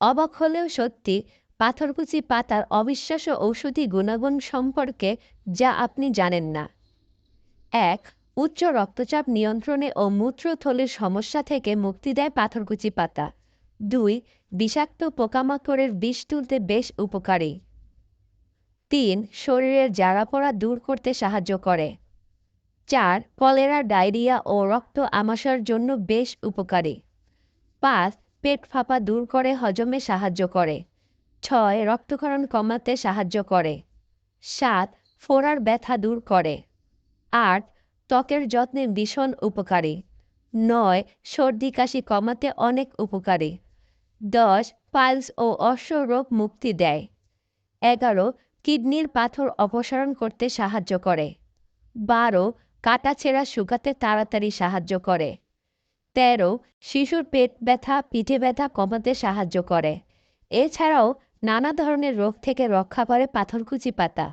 অবাক হলেও সত্যি, পাথরকুচি পাতার অবিশ্বাস্য ঔষধি গুণাগুণ সম্পর্কে যা আপনি জানেন না। এক, উচ্চ রক্তচাপ নিয়ন্ত্রণে ও মূত্রথলির সমস্যা থেকে মুক্তি দেয় পাথরকুচি পাতা। দুই, বিষাক্ত পোকামাকড়ের বিষ তুলতে বেশ উপকারী। তিন, শরীরের জ্বালাপোড়া দূর করতে সাহায্য করে। চার, কলেরা, ডায়রিয়া ও রক্ত আমাশার জন্য বেশ উপকারী। পাঁচ পেট ফাঁপা দূর করে হজমে সাহায্য করে। ছয়, রক্তক্ষরণ কমাতে সাহায্য করে। সাত ফোড়ার ব্যথা দূর করে। আট, ত্বকের যত্নে ভীষণ উপকারী। নয়, সর্দি কাশি কমাতে অনেক উপকারী। দশ, পাইলস ও অশ্ব রোগ মুক্তি দেয়। এগারো, কিডনির পাথর অপসারণ করতে সাহায্য করে। বারো কাটাছেঁড়া শুকাতে তাড়াতাড়ি সাহায্য করে। তেরো শিশুর পেট ব্যথা, পিঠে ব্যথা কমাতে সাহায্য করে। এছাড়াও নানা ধরনের রোগ থেকে রক্ষা করে পাথরকুচি পাতা।